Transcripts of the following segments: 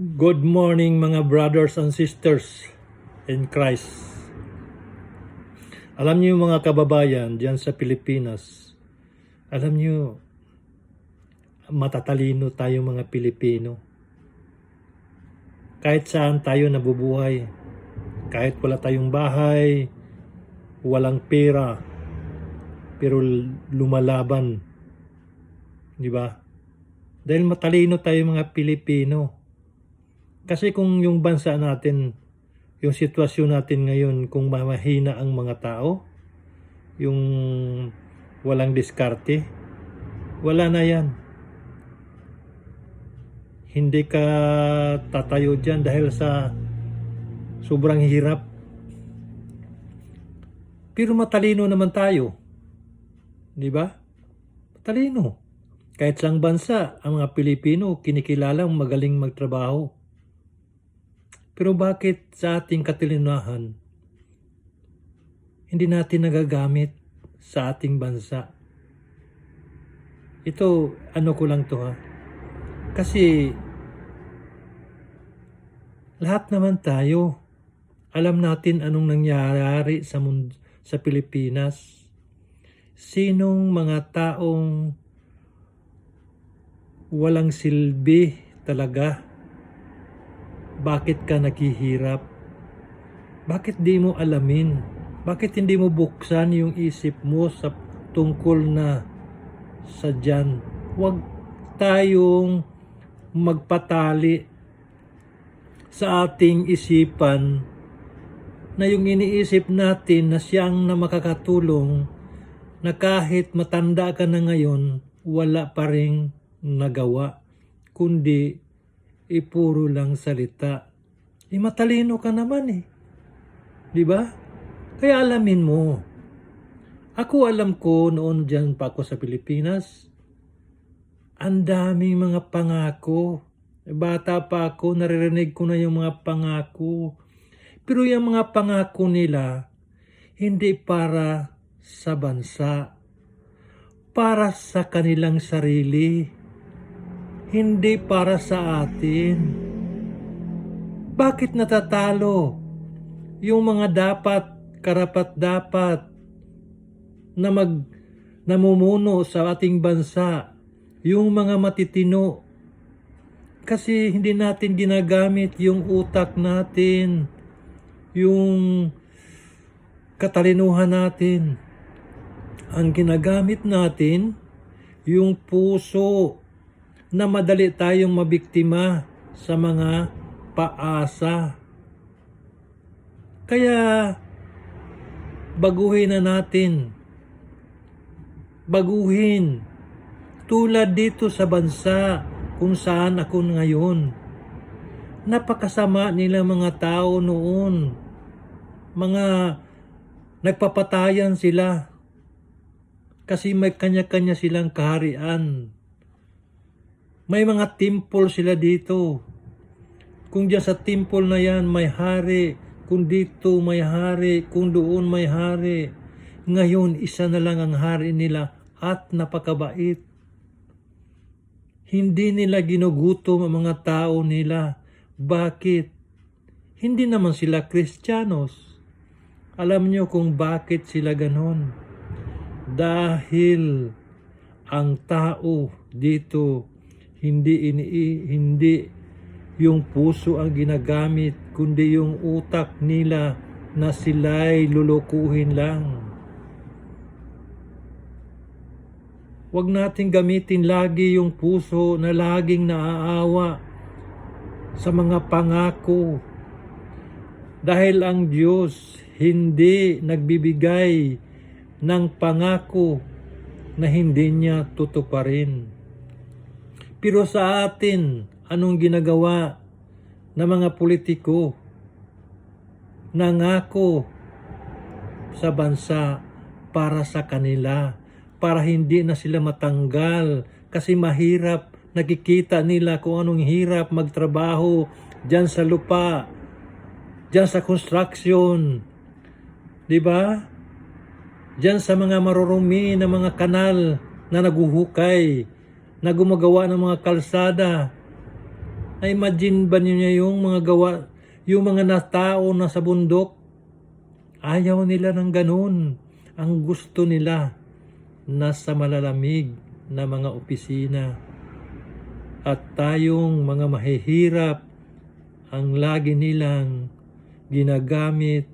Good morning mga brothers and sisters in Christ. Alam niyo mga kababayan diyan sa Pilipinas, alam niyo matatalino tayo mga Pilipino. Kahit saan tayo nabubuhay, kahit wala tayong bahay, walang pera, pero lumalaban. Di ba? Dahil matalino tayo mga Pilipino. Kasi kung yung bansa natin, yung sitwasyon natin ngayon, kung mahina ang mga tao, yung walang diskarte, wala na yan. Hindi ka tatayo dyan dahil sa sobrang hirap. Pero matalino naman tayo. Di ba? Matalino. Kahit sa bansa, ang mga Pilipino kinikilalang magaling magtrabaho. Pero bakit sa ating katilinahan, hindi natin nagagamit sa ating bansa? Ito, ano ko lang to ha. Kasi, lahat naman tayo, alam natin anong nangyayari sa, mund- sa Pilipinas. Sinong mga taong walang silbi talaga bakit ka naghihirap? Bakit di mo alamin? Bakit hindi mo buksan yung isip mo sa tungkol na sa dyan? Huwag tayong magpatali sa ating isipan na yung iniisip natin na siyang na makakatulong na kahit matanda ka na ngayon, wala pa rin nagawa, kundi ipuro lang salita. Eh, matalino ka naman eh. Di ba? Kaya alamin mo. Ako alam ko noon dyan pa ako sa Pilipinas, ang daming mga pangako. Eh, Bata pa ako, naririnig ko na yung mga pangako. Pero yung mga pangako nila, hindi para sa bansa. Para sa kanilang sarili hindi para sa atin. Bakit natatalo yung mga dapat, karapat dapat na mag namumuno sa ating bansa, yung mga matitino. Kasi hindi natin ginagamit yung utak natin, yung katalinuhan natin. Ang ginagamit natin, yung puso, na madali tayong mabiktima sa mga paasa. Kaya baguhin na natin. Baguhin. Tulad dito sa bansa kung saan ako ngayon. Napakasama nila mga tao noon. Mga nagpapatayan sila kasi may kanya-kanya silang kaharian may mga temple sila dito. Kung diyan sa temple na yan may hari, kung dito may hari, kung doon may hari. Ngayon, isa na lang ang hari nila at napakabait. Hindi nila ginugutom ang mga tao nila. Bakit? Hindi naman sila Kristiyanos. Alam niyo kung bakit sila ganon. Dahil ang tao dito hindi ini hindi yung puso ang ginagamit kundi yung utak nila na sila'y lulukuhin lang. Huwag natin gamitin lagi yung puso na laging naaawa sa mga pangako. Dahil ang Diyos hindi nagbibigay ng pangako na hindi niya tutuparin. Pero sa atin, anong ginagawa ng mga politiko? Nangako sa bansa para sa kanila, para hindi na sila matanggal kasi mahirap nakikita nila kung anong hirap magtrabaho dyan sa lupa, dyan sa construction, di ba? Dyan sa mga marurumi na mga kanal na naguhukay, na gumagawa ng mga kalsada. Na-imagine ba niyo yung mga gawa, yung mga na tao na sa bundok? Ayaw nila ng ganun. Ang gusto nila, nasa malalamig na mga opisina. At tayong mga mahihirap, ang lagi nilang ginagamit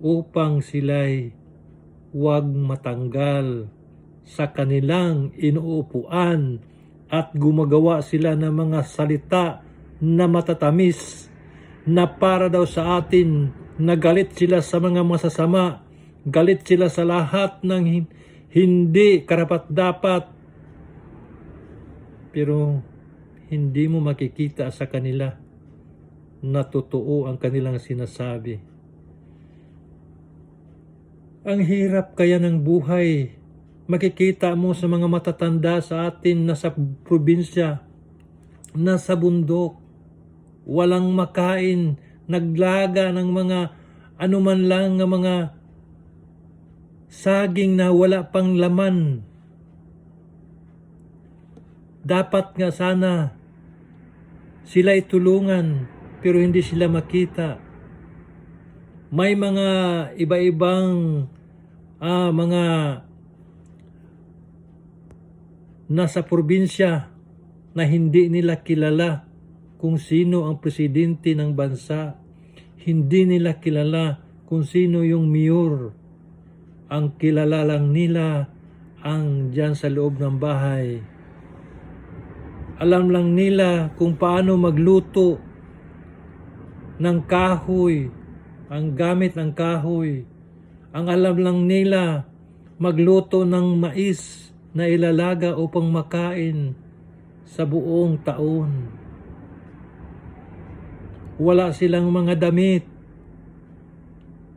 upang sila'y huwag matanggal sa kanilang inuupuan at gumagawa sila ng mga salita na matatamis na para daw sa atin na galit sila sa mga masasama, galit sila sa lahat ng hin- hindi karapat-dapat. Pero hindi mo makikita sa kanila na totoo ang kanilang sinasabi. Ang hirap kaya ng buhay. Makikita mo sa mga matatanda sa atin na sa probinsya, nasa bundok, walang makain, naglaga ng mga anuman lang ng mga saging na wala pang laman. Dapat nga sana sila tulungan pero hindi sila makita. May mga iba-ibang ah, mga nasa probinsya na hindi nila kilala kung sino ang presidente ng bansa. Hindi nila kilala kung sino yung mayor. Ang kilala lang nila ang dyan sa loob ng bahay. Alam lang nila kung paano magluto ng kahoy, ang gamit ng kahoy. Ang alam lang nila magluto ng mais na ilalaga upang makain sa buong taon. Wala silang mga damit.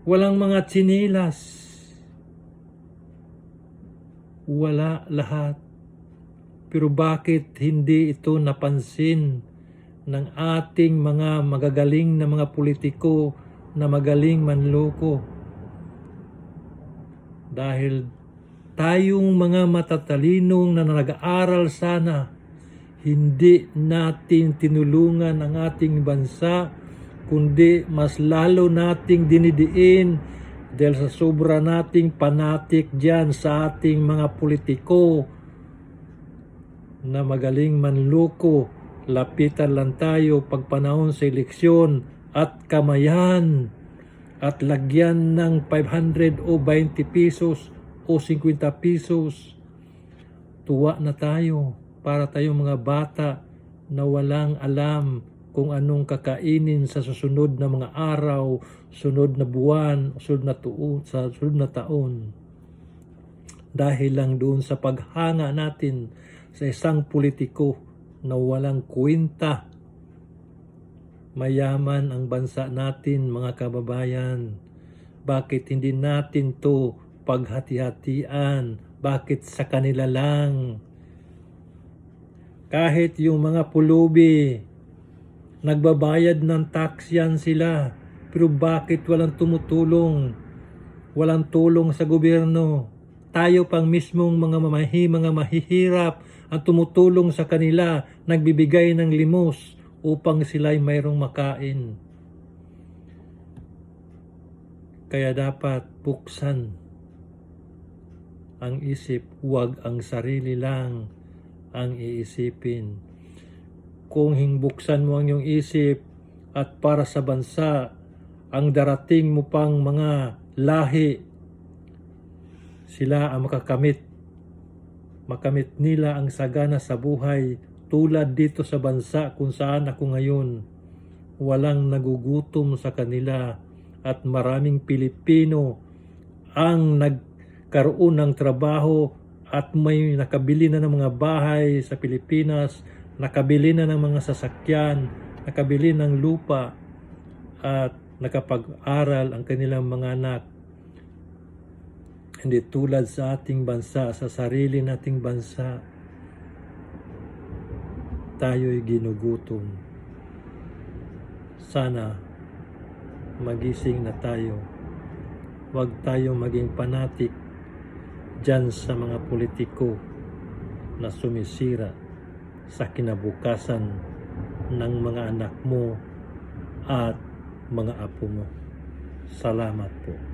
Walang mga tsinilas. Wala lahat. Pero bakit hindi ito napansin ng ating mga magagaling na mga politiko na magaling manloko? Dahil tayong mga matatalinong na nag-aaral sana, hindi natin tinulungan ang ating bansa, kundi mas lalo nating dinidiin dahil sa sobra nating panatik dyan sa ating mga politiko na magaling manloko, lapitan lang tayo pagpanahon sa eleksyon at kamayan at lagyan ng 500 o 20 pesos o 50 pesos. Tuwa na tayo para tayong mga bata na walang alam kung anong kakainin sa susunod na mga araw, sunod na buwan, sunod na tuon, sa sunod na taon. Dahil lang doon sa paghanga natin sa isang politiko na walang kwenta. Mayaman ang bansa natin mga kababayan. Bakit hindi natin to paghati-hatian? Bakit sa kanila lang? Kahit yung mga pulubi, nagbabayad ng tax yan sila. Pero bakit walang tumutulong? Walang tulong sa gobyerno. Tayo pang mismong mga mamahi, mga mahihirap ang tumutulong sa kanila, nagbibigay ng limos upang sila'y mayroong makain. Kaya dapat buksan ang isip, huwag ang sarili lang ang iisipin. Kung hingbuksan mo ang iyong isip at para sa bansa, ang darating mo pang mga lahi, sila ang makakamit. Makamit nila ang sagana sa buhay tulad dito sa bansa kung saan ako ngayon. Walang nagugutom sa kanila at maraming Pilipino ang nagkaroon ng trabaho at may nakabili na ng mga bahay sa Pilipinas, nakabili na ng mga sasakyan, nakabili ng lupa at nakapag-aral ang kanilang mga anak. Hindi tulad sa ating bansa, sa sarili nating bansa, tayo'y ginugutom. Sana magising na tayo. Huwag tayo maging panatik dyan sa mga politiko na sumisira sa kinabukasan ng mga anak mo at mga apo mo. Salamat po.